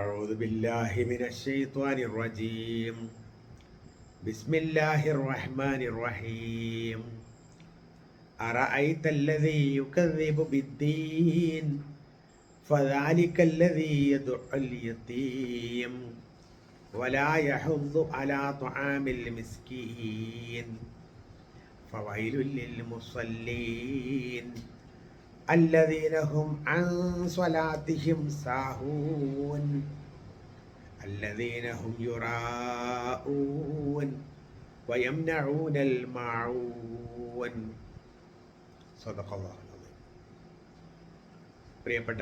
أعوذ بالله من الشيطان الرجيم. بسم الله الرحمن الرحيم. أرأيت الذي يكذب بالدين؟ فذلك الذي يدعو اليتيم. ولا يحض على طعام المسكين. فويل للمصلين. അൻ സ്വലാത്തിഹിം സാഹൂൻ. പ്രിയപ്പെട്ട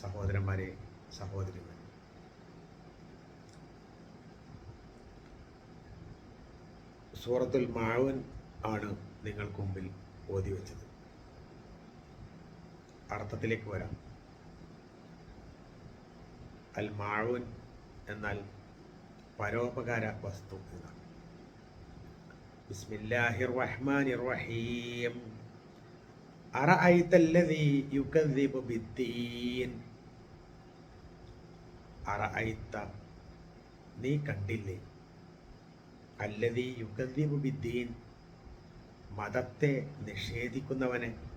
സഹോദരന്മാരെ സഹോദരിമാരെ. സൂറത്തുൽ മാവൻ ആണ് നിങ്ങൾക്ക് മുമ്പിൽ ഓതി വെച്ചത് അർത്ഥത്തിലേക്ക് വരാം. അൽ മാവൻ എന്നാൽ പരോപകാര വസ്തു എന്നാണ്. ബിസ്മില്ലാഹിർ റഹ്മാനിർ റഹീം യുകദ്ദിബു ബിദ്ദീൻ. നീ കണ്ടില്ലേ? അല്ലതീ യുഗദ്ദീബു ബിദ്ദീൻ. മതത്തെ നിഷേധിക്കുന്നവനെ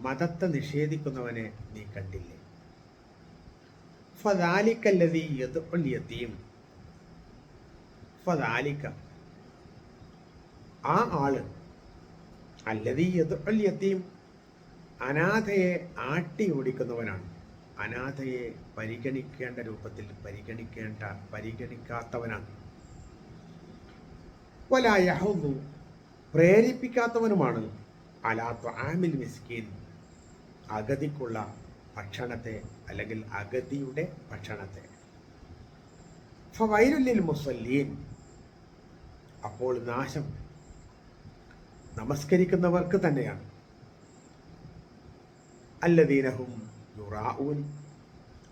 മതത്തെ നിഷേധിക്കുന്നവനെ നീ കണ്ടില്ലേ? ഫദാലിക്കല്ലതീ യതീം. ഫദാലിക്ക. ആ ആൾ അല്ലതീ യതീം അനാഥയെ ആട്ടി ഓടിക്കുന്നവനാണ്. അനാഥയെ പരിഗണിക്കേണ്ട രൂപത്തിൽ പരിഗണിക്കേണ്ട പരിഗണിക്കാത്തവനാണ്. വലായഹുന്നു പ്രേരിപ്പിക്കാത്തവനുമാണ്. അലാത്ത ആമിൽ മിസ്കീൻ. അഗതിക്കുള്ള ഭക്ഷണത്തെ അല്ലെങ്കിൽ അഗതിയുടെ ഭക്ഷണത്തെ. ഫവൈരുല്ലിൽ മുസല്ലീൻ. അപ്പോൾ നാശം നമസ്കരിക്കുന്നവർക്ക് തന്നെയാണ്. അല്ലദീനഹും യുറാഊൻ.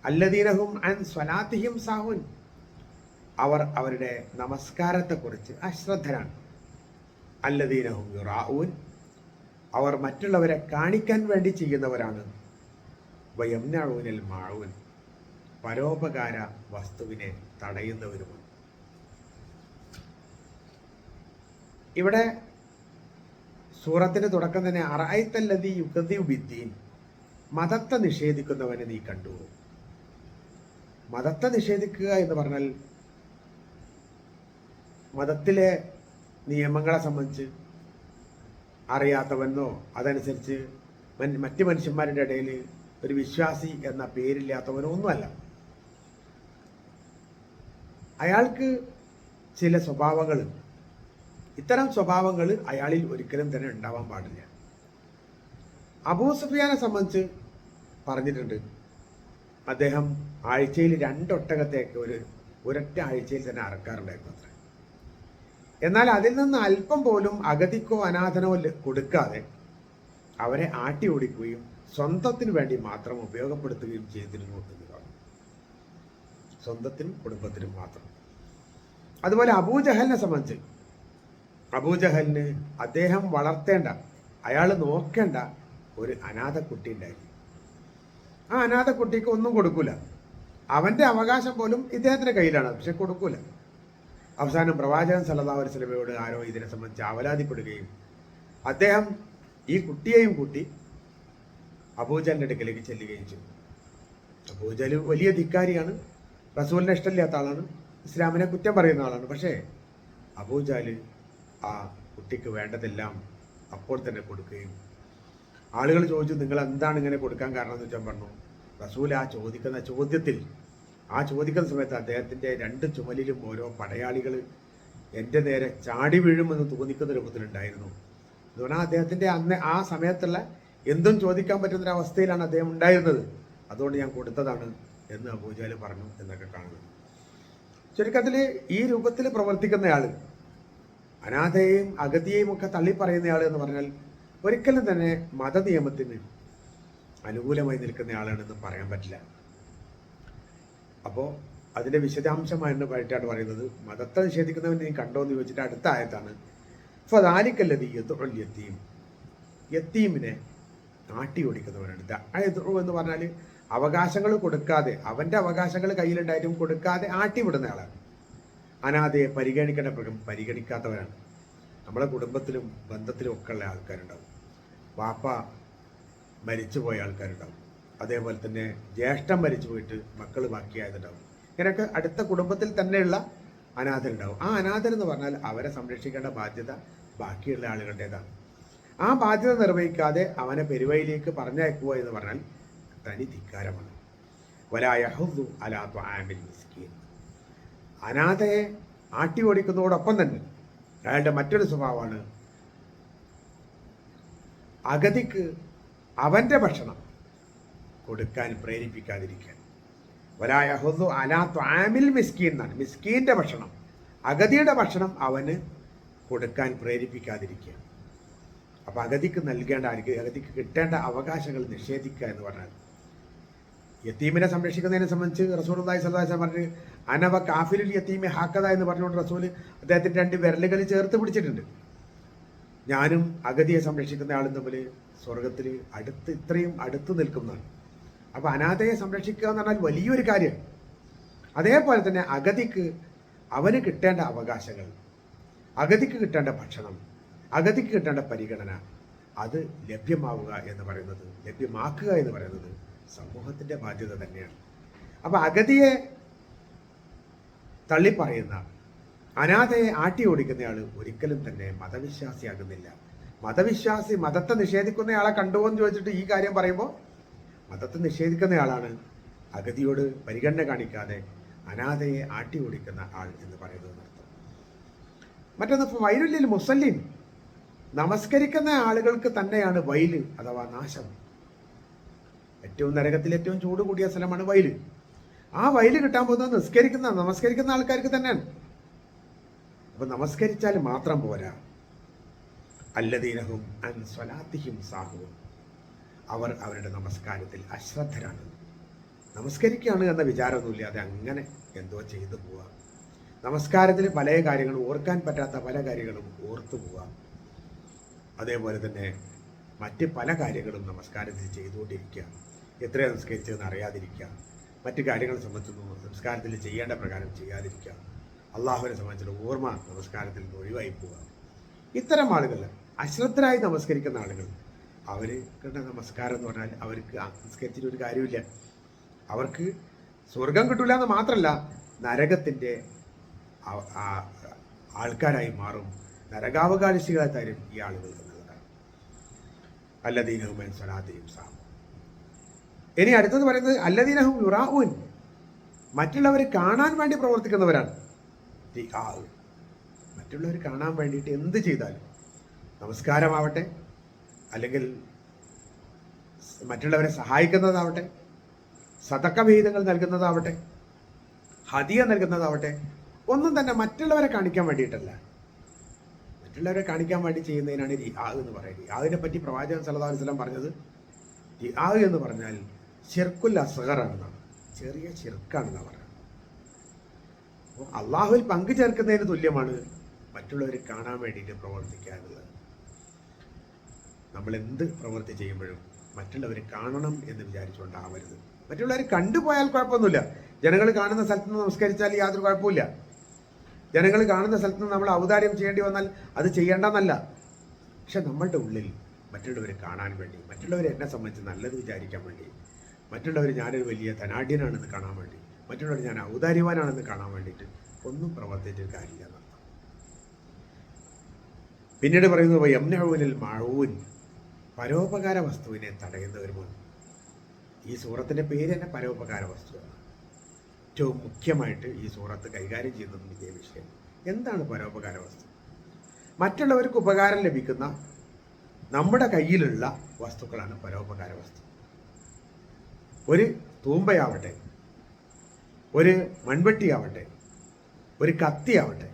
അല്ലദീനഹും അൻ സ്വലാത്തിഹിം സാഹുൻ. അവർ അവരുടെ നമസ്കാരത്തെക്കുറിച്ച് അശ്രദ്ധരാണ്. അല്ലദീനഹും യുറാഊൻ അവർ മറ്റുള്ളവരെ കാണിക്കാൻ വേണ്ടി ചെയ്യുന്നവരാണ്. വയംനഊനൽ മാഴൂൻ പരോപകാര വസ്തുവിനെ തടയുന്നവരുമാണ്. ഇവിടെ സൂറത്തിന്റെ തുടക്കം തന്നെ അറായിത്തല്ലതി യുഗതി ബിദ്ദീൻ മതത്തെ നിഷേധിക്കുന്നവനെ നീ കണ്ടു. മതത്തെ നിഷേധിക്കുക എന്ന് പറഞ്ഞാൽ മതത്തിലെ നിയമങ്ങളെ സംബന്ധിച്ച് അറിയാത്തവനോ അതനുസരിച്ച് മറ്റ് മനുഷ്യന്മാരുടെ ഇടയിൽ ഒരു വിശ്വാസി എന്ന പേരില്ലാത്തവനോ ഒന്നുമല്ല. അയാൾക്ക് ചില സ്വഭാവങ്ങൾ ഇത്തരം സ്വഭാവങ്ങൾ അയാളിൽ ഒരിക്കലും തന്നെ ഉണ്ടാവാൻ പാടില്ല. അബൂ സുഫിയാനെ സംബന്ധിച്ച് പറഞ്ഞിട്ടുണ്ട്. അദ്ദേഹം ആഴ്ചയിൽ രണ്ടൊട്ടകത്തേക്ക് ഒരു ഒരൊറ്റ ആഴ്ചയിൽ തന്നെ അറക്കാറുണ്ടായിരുന്നു അത്ര. എന്നാൽ അതിൽ നിന്ന് അല്പം പോലും അഗതിക്കോ അനാഥനോ കൊടുക്കാതെ അവരെ ആട്ടി ഓടിക്കുകയും സ്വന്തത്തിന് വേണ്ടി മാത്രം ഉപയോഗപ്പെടുത്തുകയും ചെയ്തിരുന്നു സ്വന്തത്തിനും കുടുംബത്തിനും മാത്രം. അതുപോലെ അബൂജഹലിനെ സംബന്ധിച്ച് അബൂജഹലിന് അദ്ദേഹം വളർത്തേണ്ട അയാൾ നോക്കേണ്ട ഒരു അനാഥ കുട്ടി ഉണ്ടായിരുന്നു. ആ അനാഥ കുട്ടിക്ക് ഒന്നും കൊടുക്കൂല. അവന്റെ അവകാശം പോലും ഇദ്ദേഹത്തിന്റെ കയ്യിലാണ് പക്ഷെ കൊടുക്കൂല. അവസാനം പ്രവാചകൻ സല്ലല്ലാഹു അലൈഹി വസല്ലമയോട് ആരോ ഇതിനെ സംബന്ധിച്ച് അവലാതിപ്പെടുകയും അദ്ദേഹം ഈ കുട്ടിയെയും കൂട്ടി അബൂജലിന്റെ അടുക്കലേക്ക് ചെല്ലുകയും ചെയ്തു. അബൂജൽ വലിയ ധിക്കാരിയാണ് റസൂലിനെ ഇഷ്ടമില്ലാത്ത ആളാണ് ഇസ്ലാമിനെ കുറ്റം പറയുന്ന ആളാണ്. പക്ഷേ അബൂജാൽ ആ കുട്ടിക്ക് വേണ്ടതെല്ലാം അപ്പോൾ തന്നെ കൊടുക്കുകയും ആളുകൾ ചോദിച്ചു നിങ്ങൾ എന്താണ് ഇങ്ങനെ കൊടുക്കാൻ കാരണം? എന്ന് വെച്ചാൽ പറഞ്ഞു റസൂൽ ആ ചോദിക്കുന്ന ചോദ്യത്തിൽ ആ ചോദിക്കുന്ന സമയത്ത് അദ്ദേഹത്തിന്റെ രണ്ട് ചുമലിലും ഓരോ പടയാളികൾ എന്റെ നേരെ ചാടി വീഴുമെന്ന് തോന്നിക്കുന്ന രൂപത്തിലുണ്ടായിരുന്നു. എന്ന് പറഞ്ഞാൽ അദ്ദേഹത്തിന്റെ അന്ന് ആ സമയത്തുള്ള എന്തും ചോദിക്കാൻ പറ്റുന്ന അവസ്ഥയിലാണ് അദ്ദേഹം ഉണ്ടായിരുന്നത്. അതുകൊണ്ട് ഞാൻ കൊടുത്തതാണ് എന്ന് അബൂജാൽ പറഞ്ഞു എന്നൊക്കെ കാണുന്നു ചുരുക്കത്തിൽ ഈ രൂപത്തിൽ പ്രവർത്തിക്കുന്നയാൾ അനാഥയെയും അഗതിയെയും ഒക്കെ തള്ളി പറയുന്നയാൾ എന്ന് പറഞ്ഞാൽ ഒരിക്കലും തന്നെ മതനിയമത്തിന് അനുകൂലമായി നിൽക്കുന്നയാളാണെന്ന് പറയാൻ പറ്റില്ല. അപ്പോൾ അതിന്റെ വിശദാംശമായിട്ട് പായിട്ടാണ് പറയുന്നത്. മതത്തെ നിഷേധിക്കുന്നവൻ നീ കണ്ടോ എന്ന് ചോദിച്ചിട്ട് അടുത്ത ആയത്താണ്. ഫദാലിക്കല്ലതി യത്തുൽ യത്തീം. യത്തീമിനെ നാട്ടി ഓടിക്കുന്നവനാണ്. ദഅയതു എന്ന് പറഞ്ഞാൽ അവകാശങ്ങൾ കൊടുക്കാതെ അവന്റെ അവകാശങ്ങൾ കയ്യിലുണ്ടായിട്ടും കൊടുക്കാതെ ആട്ടിവിടുന്ന ആളാണ്. അനാഥയെ പരിഗണിക്കേണ്ട പ്രകം പരിഗണിക്കാത്തവരാണ്. നമ്മളെ കുടുംബത്തിലും ബന്ധത്തിലും ഒക്കെ ഉള്ള ആൾക്കാരുണ്ടാവും. വാപ്പ മരിച്ചുപോയ ആൾക്കാരുണ്ടാവും. അതേപോലെ തന്നെ ജ്യേഷ്ഠം മരിച്ചു പോയിട്ട് മക്കൾ ബാക്കിയായതുണ്ടാവും. ഇങ്ങനെയൊക്കെ അടുത്ത കുടുംബത്തിൽ തന്നെയുള്ള അനാഥരുണ്ടാവും. ആ അനാഥരെന്ന് പറഞ്ഞാൽ അവരെ സംരക്ഷിക്കേണ്ട ബാധ്യത ബാക്കിയുള്ള ആളുകളുടേതാണ്. ആ ബാധ്യത നിർവഹിക്കാതെ അവനെ പെരുവയിലേക്ക് പറഞ്ഞയക്കുക എന്ന് പറഞ്ഞാൽ തനി ധിക്കാരമാണ്. വലായഹുദു അലാ ത്വാമിൽ മിസ്കീൻ. അനാഥയെ ആട്ടി ഓടിക്കുന്നതോടൊപ്പം തന്നെ അയാളുടെ മറ്റൊരു സ്വഭാവമാണ് അഗതിക്ക് അവന്റെ ഭക്ഷണം. കൊടുക്കാൻ പ്രേരിപ്പിക്കാതിരിക്കാൻ. വരായഹുദു അലാ ത്വാമിൽ മിസ്കീൻ എന്നാണ്. മിസ്കീന്റെ ഭക്ഷണം അഗതിയുടെ ഭക്ഷണം അവന് കൊടുക്കാൻ പ്രേരിപ്പിക്കാതിരിക്കുക. അപ്പോൾ അഗതിക്ക് നൽകേണ്ട അഗ- അഗതിക്ക് കിട്ടേണ്ട അവകാശങ്ങൾ നിഷേധിക്കുക എന്ന് പറഞ്ഞാൽ യത്തീമിനെ സംരക്ഷിക്കുന്നതിനെ സംബന്ധിച്ച് റസൂൽ അള്ളാഹി സ്വലാഹ് പറഞ്ഞ് അനവ കാഫിലിൽ യത്തീമെ ഹാക്കത എന്ന് പറഞ്ഞുകൊണ്ട് റസൂൽ അദ്ദേഹത്തിന്റെ രണ്ട് വിരലുകൾ ചേർത്ത് പിടിച്ചിട്ടുണ്ട്. ഞാനും അഗതിയെ സംരക്ഷിക്കുന്ന ആളും തമ്മിൽ സ്വർഗത്തിൽ അടുത്ത് ഇത്രയും അടുത്ത് നിൽക്കുന്നതാണ്. അപ്പോൾ അനാഥയെ സംരക്ഷിക്കുക എന്ന് പറഞ്ഞാൽ വലിയൊരു കാര്യം. അതേപോലെ തന്നെ അഗതിക്ക് അവന് കിട്ടേണ്ട അവകാശങ്ങൾ അഗതിക്ക് കിട്ടേണ്ട ഭക്ഷണം അഗതിക്ക് കിട്ടേണ്ട പരിഗണന അത് ലഭ്യമാവുക എന്ന് പറയുന്നത് ലഭ്യമാക്കുക എന്ന് പറയുന്നത് സമൂഹത്തിന്റെ ബാധ്യത തന്നെയാണ്. അപ്പോൾ അഗതിയെ തള്ളിപ്പറയുന്ന അനാഥയെ ആട്ടി ഓടിക്കുന്നയാൾ ഒരിക്കലും തന്നെ മതവിശ്വാസിയാകുന്നില്ല. മതവിശ്വാസി മതത്തെ നിഷേധിക്കുന്നയാളെ കണ്ടുവോ ചോദിച്ചിട്ട് ഈ കാര്യം പറയുമ്പോൾ മതത്തെ നിഷേധിക്കുന്നയാളാണ് അഗതിയോട് പരിഗണന കാണിക്കാതെ അനാഥയെ ആട്ടി ഓടിക്കുന്ന ആൾ എന്ന് പറയുന്നത് അർത്ഥം മറ്റൊന്ന് വൈരുല്യൽ മുസല്ലിൻ നമസ്കരിക്കുന്ന ആളുകൾക്ക് തന്നെയാണ് വൈൽ അഥവാ നാശം. ഏറ്റവും നരകത്തിൽ ഏറ്റവും ചൂട് കൂടിയ സ്ഥലമാണ് വയൽ ആ വയൽ കിട്ടാൻ പോകുന്നത് നിസ്കരിക്കുന്ന നമസ്കരിക്കുന്ന ആൾക്കാർക്ക് തന്നെയാണ്. അപ്പൊ നമസ്കരിച്ചാൽ മാത്രം പോരാ. അല്ലദീനഹും അൻ സ്വലാത്തിഹിം സാഹുവും. അവർ അവരുടെ നമസ്കാരത്തിൽ അശ്രദ്ധരാണ്. നമസ്കരിക്കുകയാണ് എന്ന വിചാരമൊന്നുമില്ല അത് അങ്ങനെ എന്തോ ചെയ്തു പോവുക നമസ്കാരത്തിൽ പല കാര്യങ്ങളും ഓർക്കാൻ പറ്റാത്ത പല കാര്യങ്ങളും ഓർത്തു പോവുക അതേപോലെ തന്നെ മറ്റ് പല കാര്യങ്ങളും നമസ്കാരത്തിൽ ചെയ്തുകൊണ്ടിരിക്കുക. എത്ര നമസ്കരിച്ചതെന്ന് അറിയാതിരിക്കുക. മറ്റു കാര്യങ്ങളെ സംബന്ധിച്ചൊന്നും നമസ്കാരത്തിൽ ചെയ്യേണ്ട പ്രകാരം ചെയ്യാതിരിക്കുക. അള്ളാഹുവിനെ സംബന്ധിച്ചുള്ള ഓർമ്മ നമസ്കാരത്തിൽ നിന്ന് ഒഴിവായി പോവുക ഇത്തരം ആളുകൾ അശ്രദ്ധരായി നമസ്കരിക്കുന്ന ആളുകൾ അവർ നമസ്കാരം എന്ന് പറഞ്ഞാൽ അവർക്ക് ആ നമസ്കരിച്ചിട്ട് ഒരു കാര്യമില്ല. അവർക്ക് സ്വർഗം കിട്ടില്ല എന്ന് മാത്രമല്ല നരകത്തിന്റെ ആൾക്കാരായി മാറും. നരകാവകാശികളെ തരും ഈ ആളുകൾ എന്നുള്ളതാണ്. അല്ലദീനഹുമൻ സാം. ഇനി അടുത്തത് പറയുന്നത് അല്ലദീനഹും യുറാഹുൻ മറ്റുള്ളവർ കാണാൻ വേണ്ടി പ്രവർത്തിക്കുന്നവരാണ്. മറ്റുള്ളവർ കാണാൻ വേണ്ടിയിട്ട് എന്ത് ചെയ്താലും നമസ്കാരമാവട്ടെ അല്ലെങ്കിൽ മറ്റുള്ളവരെ സഹായിക്കുന്നതാവട്ടെ സതക്ക വിഹിതങ്ങൾ നൽകുന്നതാവട്ടെ ഹതിയ നൽകുന്നതാവട്ടെ ഒന്നും തന്നെ മറ്റുള്ളവരെ കാണിക്കാൻ വേണ്ടിയിട്ടല്ല. മറ്റുള്ളവരെ കാണിക്കാൻ വേണ്ടി ചെയ്യുന്നതിനാണ് റിആ എന്ന് പറയുന്നത്. റിആവിനെ പറ്റി പ്രവാചകൻ സല്ലല്ലാഹു അലൈഹി വസല്ലം പറഞ്ഞത് റിആ എന്ന് പറഞ്ഞാൽ ചെർക്കുൽ അസഹറാണെന്നാണ് ചെറിയ ചെറുക്കാണെന്നാണ് പറയുന്നത്. അപ്പോൾ അള്ളാഹുവിൽ പങ്കു ചേർക്കുന്നതിന് തുല്യമാണ് മറ്റുള്ളവർ കാണാൻ വേണ്ടിയിട്ട് പ്രവർത്തിക്കുക എന്നുള്ളത്. നമ്മൾ എന്ത് പ്രവൃത്തി ചെയ്യുമ്പോഴും മറ്റുള്ളവർ കാണണം എന്ന് വിചാരിച്ചുകൊണ്ടാവരുത്. മറ്റുള്ളവർ കണ്ടുപോയാൽ കുഴപ്പമൊന്നുമില്ല. ജനങ്ങൾ കാണുന്ന സ്ഥലത്ത് നിന്ന് നമസ്കരിച്ചാൽ യാതൊരു കുഴപ്പമില്ല ജനങ്ങൾ കാണുന്ന സ്ഥലത്ത് നിന്ന് നമ്മൾ ഔദാര്യം ചെയ്യേണ്ടി വന്നാൽ അത് ചെയ്യേണ്ടെന്നല്ല. പക്ഷെ നമ്മളുടെ ഉള്ളിൽ മറ്റുള്ളവരെ കാണാൻ വേണ്ടി മറ്റുള്ളവർ എന്നെ സംബന്ധിച്ച് നല്ലത് വിചാരിക്കാൻ വേണ്ടി മറ്റുള്ളവർ ഞാനൊരു വലിയ ധനാഢ്യനാണെന്ന് കാണാൻ വേണ്ടി മറ്റുള്ളവർ ഞാൻ ഔദാര്യവാനാണെന്ന് കാണാൻ വേണ്ടിയിട്ട് ഒന്നും പ്രവർത്തിച്ചിട്ട് കാര്യമില്ല പിന്നീട് പറയുന്നത് യംനൂനിൽ മഴൂൻ പരോപകാര വസ്തുവിനെ തടയുന്നവരുമാണ് ഈ സൂറത്തിന്റെ പേര് തന്നെ പരോപകാര വസ്തു ഏറ്റവും മുഖ്യമായിട്ട് ഈ സൂറത്ത് കൈകാര്യം ചെയ്യുന്നതും ഇതേ വിഷയം എന്താണ് പരോപകാര വസ്തു മറ്റുള്ളവർക്ക് ഉപകാരം ലഭിക്കുന്ന നമ്മുടെ കയ്യിലുള്ള വസ്തുക്കളാണ് പരോപകാര വസ്തു ഒരു തൂമ്പയാവട്ടെ ഒരു മൺവെട്ടിയാവട്ടെ ഒരു കത്തിയാവട്ടെ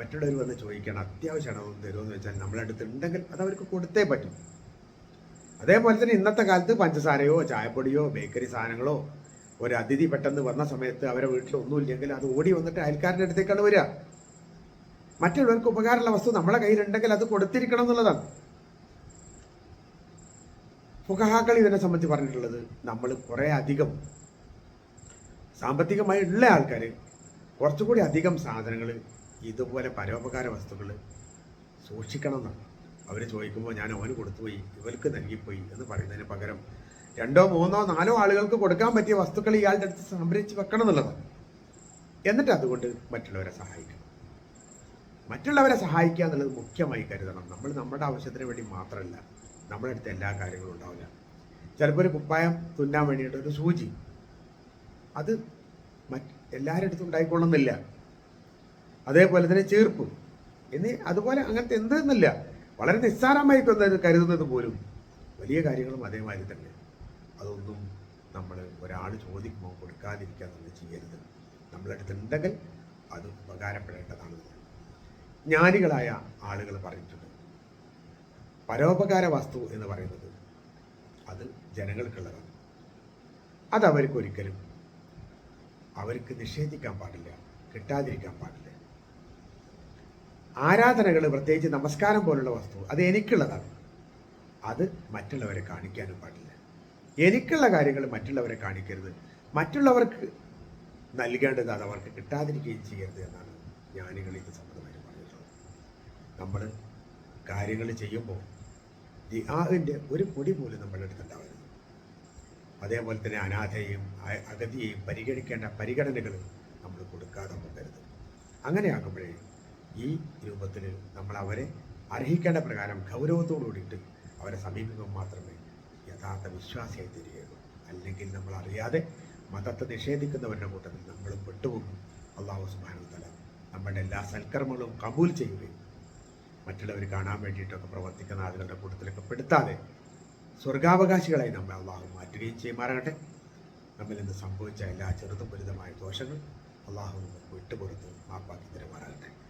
മറ്റുള്ളവർ വന്ന് ചോദിക്കണം. അത്യാവശ്യമാണ് അതൊന്ന് തരുമെന്ന് വെച്ചാൽ നമ്മളെ അടുത്ത് ഉണ്ടെങ്കിൽ അത് അവർക്ക് കൊടുത്തേ പറ്റും. അതേപോലെ തന്നെ ഇന്നത്തെ കാലത്ത് പഞ്ചസാരയോ ചായപ്പൊടിയോ ബേക്കറി സാധനങ്ങളോ ഒരു അതിഥി പെട്ടെന്ന് വന്ന സമയത്ത് അവരെ വീട്ടിൽ ഒന്നുമില്ലെങ്കിൽ അത് ഓടി വന്നിട്ട് അയൽക്കാരന്റെ അടുത്തേക്കാണ് വരിക. മറ്റുള്ളവർക്ക് ഉപകാരമുള്ള വസ്തു നമ്മളെ കയ്യിലുണ്ടെങ്കിൽ അത് കൊടുത്തിരിക്കണം എന്നുള്ളതാണ്. ഫുഹാക്കൾ ഇതിനെ സംബന്ധിച്ച് പറഞ്ഞിട്ടുള്ളത് നമ്മൾ കുറേ അധികം സാമ്പത്തികമായി ഉള്ള ആൾക്കാർ കുറച്ചുകൂടി അധികം സാധനങ്ങൾ ഇതുപോലെ പരോപകാര വസ്തുക്കൾ സൂക്ഷിക്കണം എന്നാണ് അവർ ചോദിക്കുമ്പോൾ ഞാൻ അവന് കൊടുത്തുപോയി ഇവർക്ക് നൽകിപ്പോയി എന്ന് പറയുന്നതിന് പകരം രണ്ടോ മൂന്നോ നാലോ ആളുകൾക്ക് കൊടുക്കാൻ പറ്റിയ വസ്തുക്കൾ ഇയാളുടെ അടുത്ത് സംഭരിച്ച് വെക്കണം എന്നുള്ളതാണ്. എന്നിട്ട് അതുകൊണ്ട് മറ്റുള്ളവരെ സഹായിക്കണം. മറ്റുള്ളവരെ സഹായിക്കുക എന്നുള്ളത് മുഖ്യമായി കരുതണം. നമ്മൾ നമ്മുടെ ആവശ്യത്തിന് വേണ്ടി മാത്രമല്ല നമ്മുടെ അടുത്ത് എല്ലാ കാര്യങ്ങളും ഉണ്ടാവില്ല. ചിലപ്പോൾ ഒരു കുപ്പായം തുന്നാൻ വേണ്ടിയിട്ട് ഒരു സൂചി അത് മറ്റ് എല്ലാവരുടെ അടുത്തും ഉണ്ടായിക്കൊള്ളുന്നില്ല. അതേപോലെ തന്നെ ചേർപ്പ് എന്നീ അതുപോലെ അങ്ങനത്തെ എന്തെന്നില്ല. വളരെ നിസ്സാരമായി കരുതുന്നത് പോലും. വലിയ കാര്യങ്ങളും അതേമാതിരി തന്നെ. അതൊന്നും നമ്മൾ ഒരാൾ ചോദിക്കുമ്പോൾ കൊടുക്കാതിരിക്കുക നമ്മൾ ചെയ്യരുത്. നമ്മളെടുത്തുണ്ടെങ്കിൽ അത് ഉപകാരപ്പെടേണ്ടതാണ്. ജ്ഞാനികളായ ആളുകൾ പറഞ്ഞിട്ടുണ്ട്. പരോപകാര വസ്തു എന്ന് പറയുന്നത് അത് ജനങ്ങൾക്കുള്ളതാണ്. അത് അവർക്കൊരിക്കലും അവർക്ക് നിഷേധിക്കാൻ പാടില്ല കിട്ടാതിരിക്കാൻ പാടില്ല. ആരാധനകൾ പ്രത്യേകിച്ച് നമസ്കാരം പോലുള്ള വസ്തു അത് എനിക്കുള്ളതാണ്. അത് മറ്റുള്ളവരെ കാണിക്കാനും പാടില്ല. എനിക്കുള്ള കാര്യങ്ങൾ മറ്റുള്ളവരെ കാണിക്കരുത്. മറ്റുള്ളവർക്ക് നൽകേണ്ടത് അത് അവർക്ക് കിട്ടാതിരിക്കുകയും ചെയ്യരുത് എന്നാണ് ജ്ഞാനികൾ ഇത് സംബന്ധമായിട്ട് പറഞ്ഞിട്ടുള്ളത്. നമ്മൾ കാര്യങ്ങൾ ചെയ്യുമ്പോൾ ദിഹാവിന്റെ ഒരു പൊടി പോലും നമ്മളുടെ അടുത്ത് ഉണ്ടാവരുത്. അതേപോലെ തന്നെ അനാഥയെയും അഗതിയെയും പരിഗണിക്കേണ്ട പരിഗണനകൾ നമ്മൾ കൊടുക്കാതെ പോകരുത്. അങ്ങനെയാകുമ്പോഴേ ഈ രൂപത്തിൽ നമ്മൾ അവരെ അർഹിക്കേണ്ട പ്രകാരം ഗൗരവത്തോടു കൂടിയിട്ട് അവരെ സമീപിക്കുമ്പോൾ മാത്രമേ യഥാർത്ഥ വിശ്വാസിയായി തീരുകയുള്ളൂ. അല്ലെങ്കിൽ നമ്മൾ അറിയാതെ മതത്തെ നിഷേധിക്കുന്നവരുടെ കൂട്ടത്തിൽ നമ്മളും പെട്ടുപോകും. അള്ളാഹു സുബാനു തല നമ്മുടെ എല്ലാ സൽക്കർമ്മങ്ങളും കബൂൽ ചെയ്യുകയും മറ്റുള്ളവർ കാണാൻ വേണ്ടിയിട്ടൊക്കെ പ്രവർത്തിക്കുന്ന ആളുകളുടെ കൂട്ടത്തിലൊക്കെ പെടുത്താതെ സ്വർഗാവകാശികളായി നമ്മെ അള്ളാഹു മാറ്റുകയും ചെയ്യുമാറാകട്ടെ. നമ്മിൽ നിന്ന് സംഭവിച്ച എല്ലാ ചെറുതും ദോഷങ്ങൾ അള്ളാഹു നമുക്ക് വിട്ടുപുറത്ത് മാപ്പാക്കി തരുമാറാകട്ടെ.